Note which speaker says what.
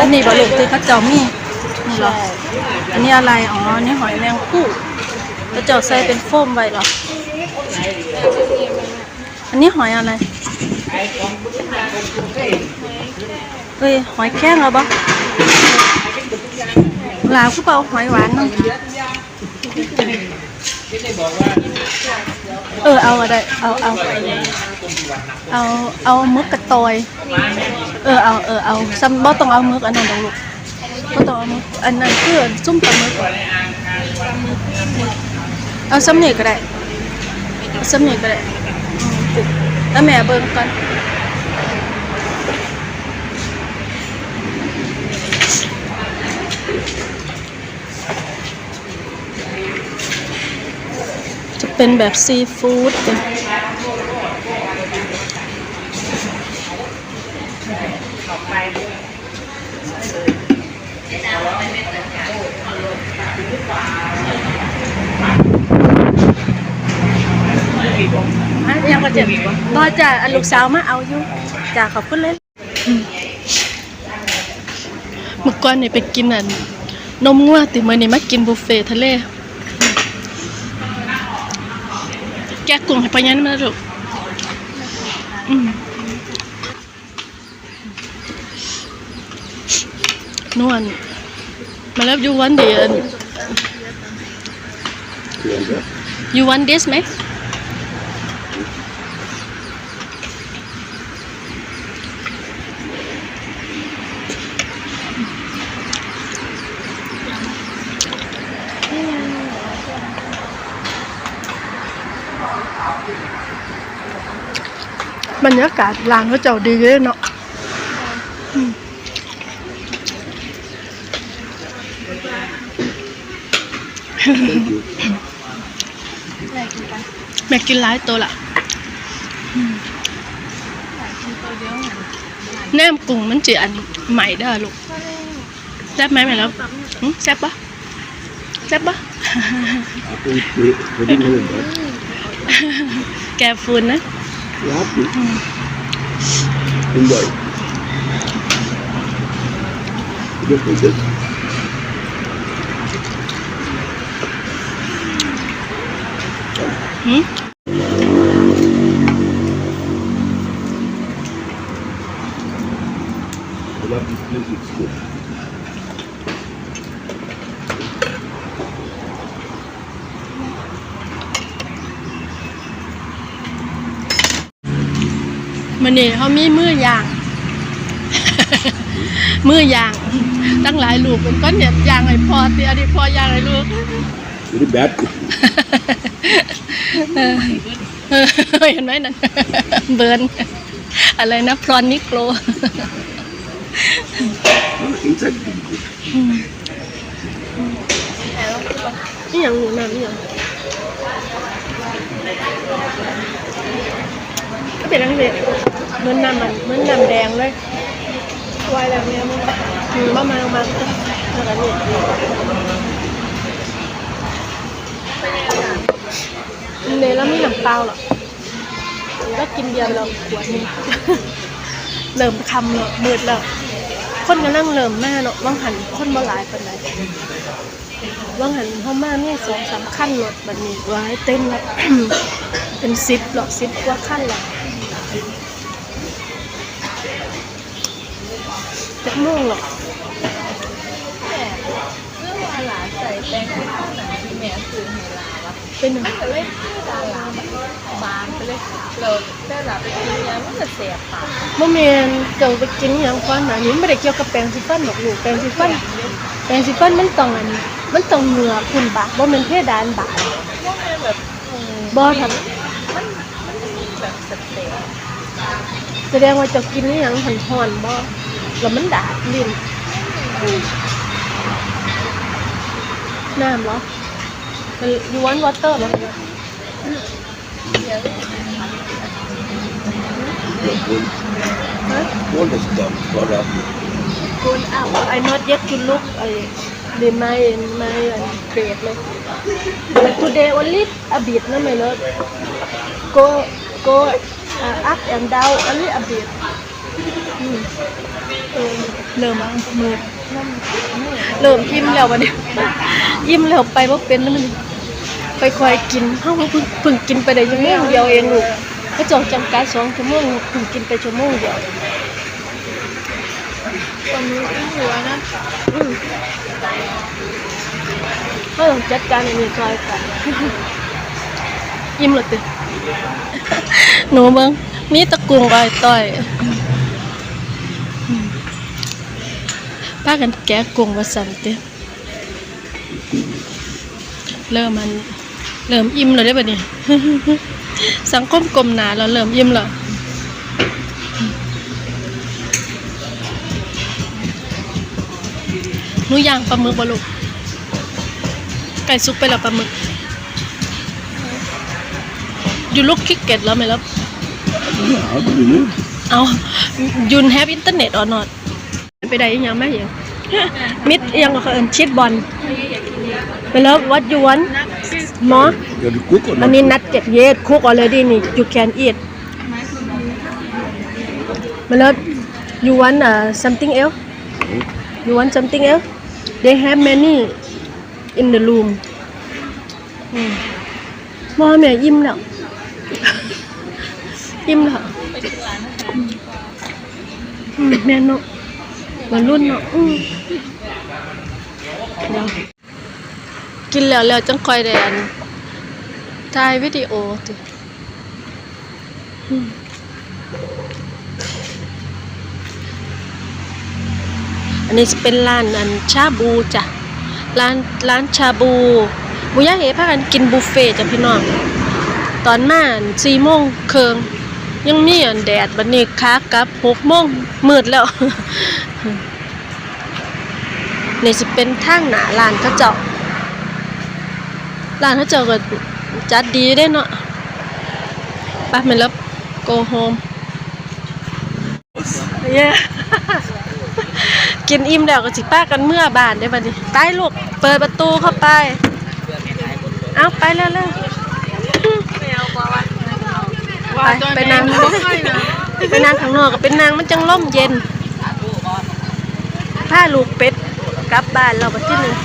Speaker 1: อันนี้บะลูกที่เขาเจ้ามีนี่เหรออันนี้อะไรอ๋อนนี้หอยแมงผู้เขาเจ้าใส่เป็นโฟมไว้เหรออันนี้หอยอะไรเอ้ยหอยแข้งเหรอบ่ลาวคือเปล่าหอยหวานเนาะเออเอาอะได้เอาเอาเอาเอามึกกระตอย เออเอาเออเอาซ้ำบ่ต้องเอามึกอันนั้นดอกลูกบ่ต้องเอามึกอันนั้นคือซุ่มปลาหมึกเอาซ้ำนี่ก็ได้ซ้ำนี่ก็ได้อืมปุ๊บแล้วแม่เบิ่งก่อนจะเป็นแบบซีฟู้ดเป็น อะยังก็เจ็บบ่จ้ะอันลูกสาวมาเอาอยู่จ้ะขอบคุณเลยอืมเมื่อก่อนนี่ไปกินอันนมงัวติมื้อนี้มากินบุฟเฟ่ต์ทะเลแกะกุ้งให้ปะยันมาลูกอืมนวลมาแล้ว you want the you want this ไหม บรรยากาศร้านเขาเจ้าดีเลยเนาะอืมแม่กินหลายตัวละอืมแหนมกุ้งมันจีอันใหม่เด้อลูกแซ่บไหมแม่แล้วหึแซ่บปะแซ่บปะ
Speaker 2: We, we, we didn't hear that.
Speaker 1: แกฟูนนะ
Speaker 2: You happy? Enjoy. Just like this.
Speaker 1: หืม
Speaker 2: I love this place. It's good.
Speaker 1: มันนี่เขามีมือย่าง มือย่าง ตั้งหลายลูกเป็นก้อนเนี่ยย่างให้พอเตียดีพอย่างให้ลูก
Speaker 2: Very bad.
Speaker 1: เออเออเห็นไหมนั่นเบิร์นอะไรนะพรอนนิโกร
Speaker 2: Inside.
Speaker 1: นี่อย่างหนูน้ำนี่อย่าง ก็เป็นอังเดเหมือนน้ำมันเหมือนน้ำแดงเลยวายแบบเนี้ยมันอืมประมามาณแล้วนี่เนยแล้วไมีน้ำเปล่าหรอกแล้วกินเบียร์ไปแล้วขวดนึงเริ่มคำแล้วมืดแล้วคนก็นั่งเริ่มมาเนาะว่างหันคนบ่หลายปานใดว่างหันเขามานี่สองสามขั้นรถบัดนี้ไว้เต็มแล้วเป็นสิบหรอกสิบกว่าขั้นแล้ว จะม่วงหรอก
Speaker 3: แม่เรื่องว่าหลานใส่แป้งที่ข้างหนังที่แม่ซื้อให้หลานวะ
Speaker 1: เป็นหนึ่ง
Speaker 3: มันก็เลยดาราบานไปเลยเราได้หลับไปกินยามันจะเสียปาก
Speaker 1: โมเมียนเจ้าไปกินย่างก่อนหนะนี้ไม่ได้เกี่ยวกับแปรงสีฟันหรอกลูกแปรงสีฟันแปรงสีฟันมันต้องอันมันต้องเหงื่อคุณบาบ่แม่นเพดานบา
Speaker 3: พวกแม่แบบ
Speaker 1: บ่ทำ
Speaker 3: มันมันมีแบบสเต็ป
Speaker 1: แสดงว่าจ้ากินอหย่างหันหอนบ่ แล้วมันดาดลิ้นน้ำเหรอยูวันวอเตอร์บ่
Speaker 3: เดี๋ยว
Speaker 1: ฮะ
Speaker 2: What is done? What up?
Speaker 1: คุณอ้าว I not yet to look ไอ้ the my my grade เลย but today only a bit นะไม่เลิศ go go uh, up and down only a bit อืม เออเริ่มมืดเริ่มอิ่มแล้ววันนี้อิ่มแล้วไปบ่เป็นแล้วมันไปคอยกินเฮาเพิ่งเพิ่งกินไปได้ชั่วโมงเดียวเองลูกเขาจองจำกัดสองชั่วโมงเพิ่งกินไปชั่วโมงเดียว
Speaker 3: ความรู้ที่หัวนะ
Speaker 1: อืมเขาต้องจัดการอันนี้ซอยกันอิ่มแล้วติหนูเบิ่งมีตะกุงอ้อยต้อยอืม พากันแกะกุ้งว่าสั่นติเริ่มมัน เริ่มอิ่มแล้วได้อบัดนี้สังคมกลมหนาแล้วเริ่มอิ่มแล้วหนูย่างปลาหมึกบ่ลูกไก่สุกไปแล้วปลาหมึก อยู่ลูกคิกเก็ตแล้วไหมล่ะ
Speaker 2: Ja, absolut.
Speaker 1: เอายุนแฮปอินเทอร์เน็ตออนอด ไปได้ยังไหมยังมิดยังก็เอินชีดบอลไปแล้ว what you want หมอ
Speaker 2: Ja, du guck auch
Speaker 1: อัน
Speaker 2: noch.
Speaker 1: นี้นัดเจ็ดเยสคุก already นี่ you can eat มาแล้ว you want uh, something else you want something else they have many in the room อืมหมอแม่ยิ้มแล้วยิ้มแล้วอืมแม่น เนาะวัยรุ่นเนาะเดี๋ยวกินแล้วแล้วจังคอยได้อันถ่ายวิดีโอติอืมอันนี้จะเป็นร้านอันชาบูจ้ะร้านร้านชาบูบุยาเอ๋พากันกินบุฟเฟ่จ้ะพี่น้องตอนมาสี่โมงเคิงยังมีอันแดดบัดนี้ขากับหกโมงมืดแล้ว นี่สิเป็นทางหนาร้านเขาเจ้าร้านเขาเจ้าก็จัดดีได้เนาะไปแม่นแล้ว go home เย้กินอิ่มแล้วก็สิป้ากันเมื่อบานได้บัดนี้ไปลูกเปิดประตูเข้าไป เอาไปเร็วๆ
Speaker 3: ไม่เอากว่าวัน
Speaker 1: ไปไปนั่งไปนางข้างนอกก็เป็นนางมันจังล่มเย็นผ้าลูกเป็ด กลับบ้านเราไปที่หนึ่ง